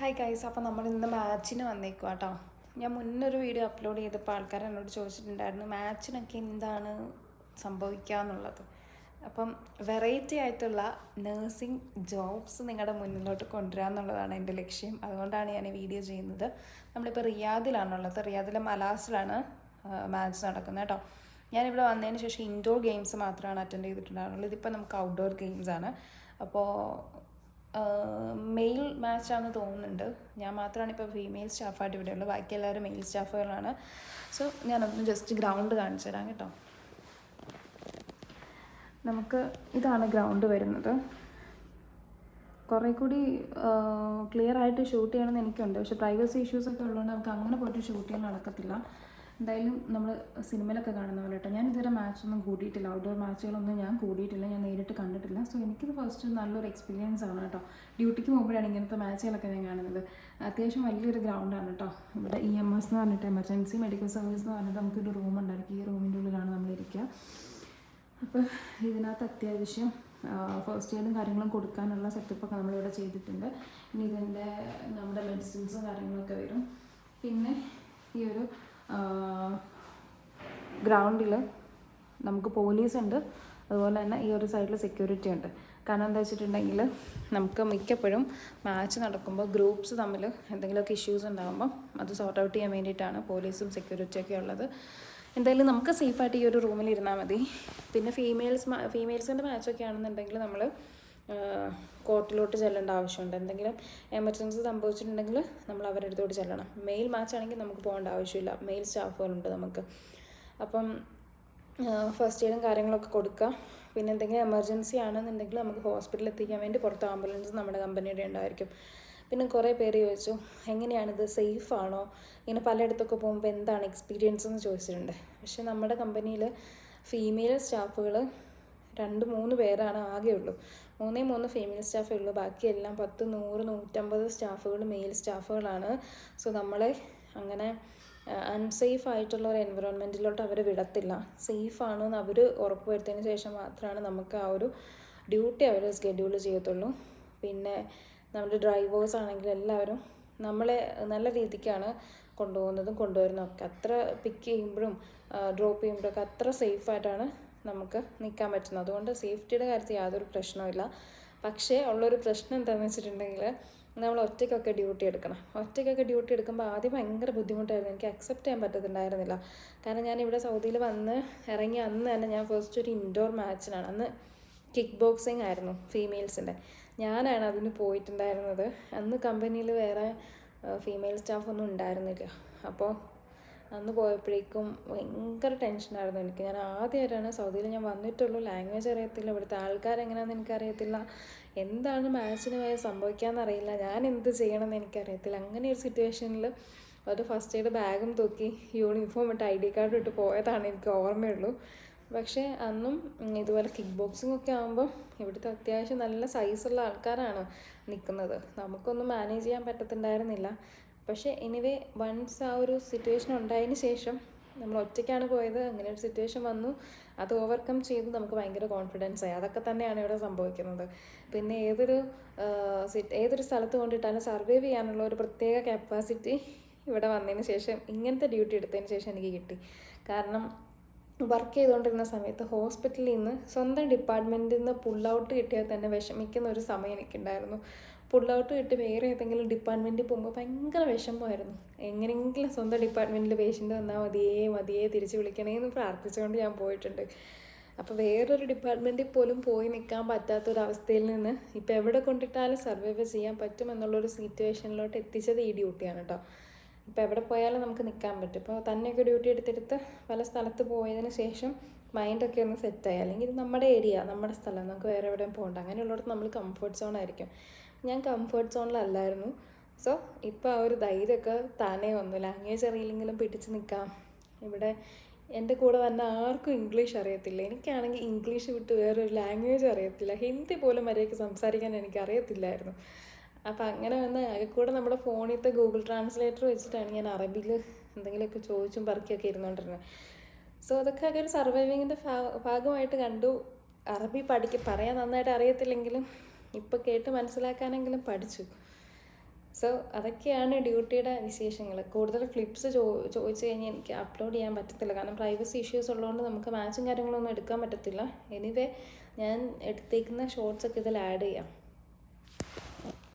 Hi guys അപ്പോൾ നമ്മൾ ഇന്ന് മാച്ചിന് വന്നേക്കുക കേട്ടോ ഞാൻ മുന്നൊരു വീഡിയോ അപ്ലോഡ് ചെയ്തപ്പോൾ ആൾക്കാർ എന്നോട് ചോദിച്ചിട്ടുണ്ടായിരുന്നു മാച്ചിനൊക്കെ എന്താണ് സംഭവിക്കുക എന്നുള്ളത് അപ്പം വെറൈറ്റി ആയിട്ടുള്ള നേഴ്സിംഗ് ജോബ്സ് നിങ്ങളുടെ മുന്നിലോട്ട് കൊണ്ടുവരിക എന്നുള്ളതാണ് എന്റെ ലക്ഷ്യം. അതുകൊണ്ടാണ് ഞാൻ ഈ വീഡിയോ ചെയ്യുന്നത്. നമ്മളിപ്പോൾ റിയാദിലാണുള്ളത്. റിയാദിലെ മലാസിലാണ് മാച്ച് നടക്കുന്നത് കേട്ടോ ഞാനിവിടെ വന്നതിന് ശേഷം ഇൻഡോർ ഗെയിംസ് മാത്രമാണ് അറ്റൻഡ് ചെയ്തിട്ടുണ്ടായിരുന്നുള്ളൂ ഇതിപ്പോൾ നമുക്ക് ഔട്ട്ഡോർ ഗെയിംസാണ് അപ്പോൾ മാച്ചാണെന്ന് തോന്നുന്നുണ്ട്. ഞാൻ മാത്രമാണ് ഇപ്പോൾ ഫീമെയിൽ സ്റ്റാഫായിട്ട് ഇവിടെ ഉള്ളത് ബാക്കി എല്ലാവരും മെയിൽ സ്റ്റാഫുകളാണ് സോ ഞാനൊന്ന് ജസ്റ്റ് ഗ്രൗണ്ട് കാണിച്ചു തരാം കേട്ടോ. നമുക്ക് ഇതാണ് ഗ്രൗണ്ട് വരുന്നത്. കുറേ കൂടി ക്ലിയർ ആയിട്ട് ഷൂട്ട് ചെയ്യണമെന്ന് എനിക്കുണ്ട്. പക്ഷേ പ്രൈവസി ഇഷ്യൂസൊക്കെ ഉള്ളതുകൊണ്ട് നമുക്ക് അങ്ങനെ പോയിട്ട് ഷൂട്ട് ചെയ്യാൻ നടക്കത്തില്ല. എന്തായാലും നമ്മൾ സിനിമയിലൊക്കെ കാണുന്ന പോലെ കേട്ടോ. ഞാൻ ഇതുവരെ മാച്ചൊന്നും കൂടിയിട്ടില്ല. ഔട്ട്ഡോർ മാച്ചുകളൊന്നും ഞാൻ കൂടിയിട്ടില്ല. ഞാൻ നേരിട്ട് കണ്ടിട്ടില്ല. സോ എനിക്കിത് ഫസ്റ്റ് നല്ലൊരു എക്സ്പീരിയൻസ് ആണ് കേട്ടോ. ഡ്യൂട്ടിക്ക് പോകുമ്പോഴാണ് ഇങ്ങനത്തെ മാച്ചുകളൊക്കെ ഞാൻ കാണുന്നത്. അത്യാവശ്യം വലിയൊരു ഗ്രൗണ്ടാണ് കേട്ടോ. ഇവിടെ ഇ എം എസ് എന്ന് പറഞ്ഞിട്ട് എമർജൻസി മെഡിക്കൽ സർവീസ് എന്ന് പറഞ്ഞിട്ട് നമുക്കൊരു റൂം ഉണ്ടായിരിക്കും. ഈ റൂമിന്റെ ഉള്ളിലാണ് നമ്മളിരിക്കുക അപ്പോൾ ഇതിനകത്ത് അത്യാവശ്യം ഫസ്റ്റ് എയ്ഡും കാര്യങ്ങളും കൊടുക്കാനുള്ള സെറ്റപ്പൊക്കെ നമ്മളിവിടെ ചെയ്തിട്ടുണ്ട്. ഇനി ഇതിന്റെ നമ്മുടെ മെഡിസിൻസും കാര്യങ്ങളൊക്കെ വരും പിന്നെ ഈ ഒരു ഗ്രൗണ്ടിൽ നമുക്ക് പോലീസ് ഉണ്ട് അതുപോലെ തന്നെ ഈ ഒരു സൈഡിൽ സെക്യൂരിറ്റി ഉണ്ട്. കാരണം എന്താ വെച്ചിട്ടുണ്ടെങ്കിൽ നമുക്ക് മിക്കപ്പോഴും മാച്ച് നടക്കുമ്പോൾ ഗ്രൂപ്പ്സ് തമ്മിൽ എന്തെങ്കിലുമൊക്കെ ഇഷ്യൂസ് ഉണ്ടാകുമ്പോൾ അത് സോർട്ട് ഔട്ട് ചെയ്യാൻ വേണ്ടിയിട്ടാണ് പോലീസും സെക്യൂരിറ്റിയൊക്കെ ഉള്ളത്. എന്തായാലും നമുക്ക് സേഫായിട്ട് ഈ ഒരു റൂമിൽ ഇരുന്നാൽ മതി. പിന്നെ ഫീമെയിൽസ് ഫീമെയിൽസിന്റെ മാച്ചൊക്കെ ആണെന്നുണ്ടെങ്കിൽ നമ്മൾ കോർട്ടിലോട്ട് ചെല്ലേണ്ട ആവശ്യമുണ്ട്. എന്തെങ്കിലും എമർജൻസി സംഭവിച്ചിട്ടുണ്ടെങ്കിൽ നമ്മൾ അവരുടെ അടുത്തോട്ട് ചെല്ലണം. മെയിൽ മാച്ച് ആണെങ്കിൽ നമുക്ക് പോകേണ്ട ആവശ്യമില്ല. മെയിൽ സ്റ്റാഫുകളുണ്ട് നമുക്ക്. അപ്പം ഫസ്റ്റ് എയ്ഡും കാര്യങ്ങളൊക്കെ കൊടുക്കുക. പിന്നെ എന്തെങ്കിലും എമർജൻസി ആണെന്നുണ്ടെങ്കിൽ നമുക്ക് ഹോസ്പിറ്റലിൽ എത്തിക്കാൻ വേണ്ടി പുറത്ത് ആംബുലൻസ് നമ്മുടെ കമ്പനിയുടെ ഉണ്ടായിരിക്കും. പിന്നെ കുറേ പേര് ചോദിച്ചു എങ്ങനെയാണിത് സേഫ് ആണോ? ഇങ്ങനെ പലയിടത്തൊക്കെ പോകുമ്പോൾ എന്താണ് എക്സ്പീരിയൻസ് എന്ന് ചോദിച്ചിട്ടുണ്ട്. പക്ഷേ നമ്മുടെ കമ്പനിയിൽ ഫീമെയിൽ സ്റ്റാഫുകൾ രണ്ട് മൂന്ന് പേരാണ് ആകെ ഉള്ളൂ. മൂന്നേ മൂന്ന് ഫീമെയിൽ സ്റ്റാഫേ ഉള്ളൂ. ബാക്കിയെല്ലാം പത്ത് നൂറ് നൂറ്റമ്പത് സ്റ്റാഫുകൾ മെയിൽ സ്റ്റാഫുകളാണ് സോ നമ്മളെ അങ്ങനെ അൺസേഫ് ആയിട്ടുള്ള ഒരു എൻവറോൺമെന്റിലോട്ട് അവർ വിടത്തില്ല. സേഫാണ് എന്ന് അവർ ഉറപ്പ് വരുത്തിയതിന് ശേഷം മാത്രമാണ് നമുക്ക് ആ ഒരു ഡ്യൂട്ടി അവർ സ്കെഡ്യൂൾ ചെയ്യത്തുള്ളൂ. പിന്നെ നമ്മുടെ ഡ്രൈവേഴ്സ് ആണെങ്കിൽ എല്ലാവരും നമ്മളെ നല്ല രീതിക്കാണ് കൊണ്ടുപോകുന്നതും കൊണ്ടുവരുന്നതും ഒക്കെ. അത്ര പിക്ക് ചെയ്യുമ്പോഴും ഡ്രോപ്പ് ചെയ്യുമ്പോഴൊക്കെ അത്ര സേഫായിട്ടാണ് നമുക്ക് നിൽക്കാൻ പറ്റുന്നത്. അതുകൊണ്ട് സേഫ്റ്റിയുടെ കാര്യത്തിൽ യാതൊരു പ്രശ്നവുമില്ല. പക്ഷേ ഉള്ളൊരു പ്രശ്നം എന്താണെന്ന് വെച്ചിട്ടുണ്ടെങ്കിൽ നമ്മൾ ഒറ്റയ്ക്കൊക്കെ ഡ്യൂട്ടി എടുക്കണം. ഒറ്റയ്ക്കൊക്കെ ഡ്യൂട്ടി എടുക്കുമ്പോൾ ആദ്യം ഭയങ്കര ബുദ്ധിമുട്ടായിരുന്നു. എനിക്ക് അക്സെപ്റ്റ് ചെയ്യാൻ പറ്റത്തുണ്ടായിരുന്നില്ല കാരണം ഞാൻ ഇവിടെ സൗദിയിൽ വന്ന് ഇറങ്ങി അന്ന് തന്നെ ഞാൻ ഫസ്റ്റ് ഒരു ഇൻഡോർ മാച്ചിനാണ് അന്ന് കിക്ക് ബോക്സിങ് ആയിരുന്നു ഫീമെയിൽസിന്റെ ഞാനാണ് അതിന് പോയിട്ടുണ്ടായിരുന്നത്. അന്ന് കമ്പനിയിൽ വേറെ ഫീമെയിൽ സ്റ്റാഫൊന്നും ഉണ്ടായിരുന്നില്ല. അപ്പോൾ അന്ന് പോയപ്പോഴേക്കും ഭയങ്കര ടെൻഷനായിരുന്നു എനിക്ക്. ഞാൻ ആദ്യമായിട്ടാണ് സൗദിയിൽ ഞാൻ വന്നിട്ടുള്ളൂ. ലാംഗ്വേജ് അറിയത്തില്ല. ഇവിടുത്തെ ആൾക്കാരെങ്ങനെയാണെന്ന് എനിക്കറിയത്തില്ല. എന്താണ് മാച്ചിന് പോയ സംഭവിക്കാമെന്നറിയില്ല ഞാൻ എന്ത് ചെയ്യണമെന്ന് എനിക്കറിയത്തില്ല. അങ്ങനെ ഒരു സിറ്റുവേഷനിൽ ഒരു ഫസ്റ്റ് എയ്ഡ് ബാഗും തൂക്കി യൂണിഫോം ഇട്ട് ഐ ഡി കാർഡ് ഇട്ട് പോയതാണ് എനിക്ക് ഓർമ്മയുള്ളൂ. പക്ഷേ അന്നും ഇതുപോലെ കിക്ക് ബോക്സിംഗ് ഒക്കെ ആകുമ്പോൾ ഇവിടുത്തെ അത്യാവശ്യം നല്ല സൈസുള്ള ആൾക്കാരാണ് നിൽക്കുന്നത് നമുക്കൊന്നും മാനേജ് ചെയ്യാൻ പറ്റത്തുണ്ടായിരുന്നില്ല പക്ഷേ എനിവേ വൺസ് ആ ഒരു സിറ്റുവേഷൻ ഉണ്ടായതിന് ശേഷം നമ്മൾ ഒറ്റയ്ക്കാണ് പോയത് അങ്ങനെ ഒരു സിറ്റുവേഷൻ വന്നു. അത് ഓവർകം ചെയ്ത് നമുക്ക് ഭയങ്കര കോൺഫിഡൻസ് ആയി. അതൊക്കെ തന്നെയാണ് ഇവിടെ സംഭവിക്കുന്നത്. പിന്നെ ഏതൊരു ഏതൊരു സ്ഥലത്ത് കൊണ്ടിട്ടാലും സർവൈവ് ചെയ്യാനുള്ള ഒരു പ്രത്യേക കപ്പാസിറ്റി ഇവിടെ വന്നതിന് ശേഷം ഇങ്ങനത്തെ ഡ്യൂട്ടി എടുത്തതിന് ശേഷം എനിക്ക് കിട്ടി. കാരണം വർക്ക് ചെയ്തുകൊണ്ടിരുന്ന സമയത്ത് ഹോസ്പിറ്റലിൽ നിന്ന് സ്വന്തം ഡിപ്പാർട്ട്മെന്റിൽ നിന്ന് പുൾ ഔട്ട് കിട്ടിയാൽ തന്നെ വിഷമിക്കുന്ന ഒരു സമയം എനിക്കുണ്ടായിരുന്നു. പുൾ ഔട്ട് കിട്ടി വേറെ ഏതെങ്കിലും ഡിപ്പാർട്ട്മെന്റിൽ പോകുമ്പോൾ ഭയങ്കര വിഷമമായിരുന്നു. എങ്ങനെയെങ്കിലും സ്വന്തം ഡിപ്പാർട്ട്മെന്റിൽ പേഷ്യന്റ് വന്നാൽ മതിയേ മതിയേ തിരിച്ച് വിളിക്കണേ എന്ന് പ്രാർത്ഥിച്ചുകൊണ്ട് ഞാൻ പോയിട്ടുണ്ട്. അപ്പോൾ വേറൊരു ഡിപ്പാർട്ട്മെന്റിൽ പോലും പോയി നിൽക്കാൻ പറ്റാത്തൊരവസ്ഥയിൽ നിന്ന് ഇപ്പോൾ എവിടെ കൊണ്ടിട്ടാലും സർവൈവ് ചെയ്യാൻ പറ്റുമെന്നുള്ളൊരു സിറ്റുവേഷനിലോട്ട് എത്തിച്ചത് ഈ ഡ്യൂട്ടിയാണ് കേട്ടോ ഇപ്പോൾ എവിടെ പോയാലും നമുക്ക് നിൽക്കാൻ പറ്റും. ഇപ്പോൾ തന്നെയൊക്കെ ഡ്യൂട്ടി എടുത്തെടുത്ത് പല സ്ഥലത്ത് പോയതിന് ശേഷം മൈൻഡൊക്കെ ഒന്ന് സെറ്റായി അല്ലെങ്കിൽ ഇത് നമ്മുടെ ഏരിയ നമ്മുടെ സ്ഥലം നമുക്ക് വേറെ എവിടെയും പോകണ്ട. അങ്ങനെയുള്ളിടത്ത് നമ്മൾ കംഫർട്ട് സോണായിരിക്കും ഞാൻ കംഫർട്ട് സോണിലല്ലായിരുന്നു സോ ഇപ്പോൾ ആ ഒരു ധൈര്യമൊക്കെ താനേ വന്നു. ലാംഗ്വേജ് അറിയില്ലെങ്കിലും പിടിച്ച് നിൽക്കാം. ഇവിടെ എന്റെ കൂടെ വന്ന ആർക്കും ഇംഗ്ലീഷ് അറിയത്തില്ല. എനിക്കാണെങ്കിൽ ഇംഗ്ലീഷ് വിട്ട് വേറൊരു ലാംഗ്വേജ് അറിയത്തില്ല. ഹിന്ദി പോലും മര്യാദയ്ക്ക് സംസാരിക്കാൻ എനിക്ക് അറിയത്തില്ലായിരുന്നു അപ്പം അങ്ങനെ വന്ന് കൂടെ നമ്മുടെ ഫോണിലത്തെ ഗൂഗിൾ ട്രാൻസ്ലേറ്റർ വെച്ചിട്ടാണ് ഞാൻ അറബിയിൽ എന്തെങ്കിലുമൊക്കെ ചോദിച്ചും പറക്കിയൊക്കെ ഇരുന്നോണ്ടിരുന്നത്. സോ അതൊക്കെ ഒരു സർവൈവിങ്ങിന്റെ ഭാഗമായിട്ട് കണ്ടു. അറബി പഠിക്ക പറയാൻ നന്നായിട്ട് അറിയത്തില്ലെങ്കിലും ഇപ്പോൾ കേട്ട് മനസ്സിലാക്കാനെങ്കിലും പഠിച്ചു. സോ അതൊക്കെയാണ് ഡ്യൂട്ടിയുടെ വിശേഷങ്ങൾ കൂടുതൽ ക്ലിപ്സ് ചോ ചോദിച്ചു കഴിഞ്ഞാൽ എനിക്ക് അപ്ലോഡ് ചെയ്യാൻ പറ്റത്തില്ല. കാരണം പ്രൈവസി ഇഷ്യൂസ് ഉള്ളതുകൊണ്ട് നമുക്ക് മാച്ചും കാര്യങ്ങളൊന്നും എടുക്കാൻ പറ്റത്തില്ല. എനിവേ ഞാൻ എടുത്തേക്കുന്ന ഷോർട്സ് ഒക്കെ ഇതിൽ ആഡ് ചെയ്യാം.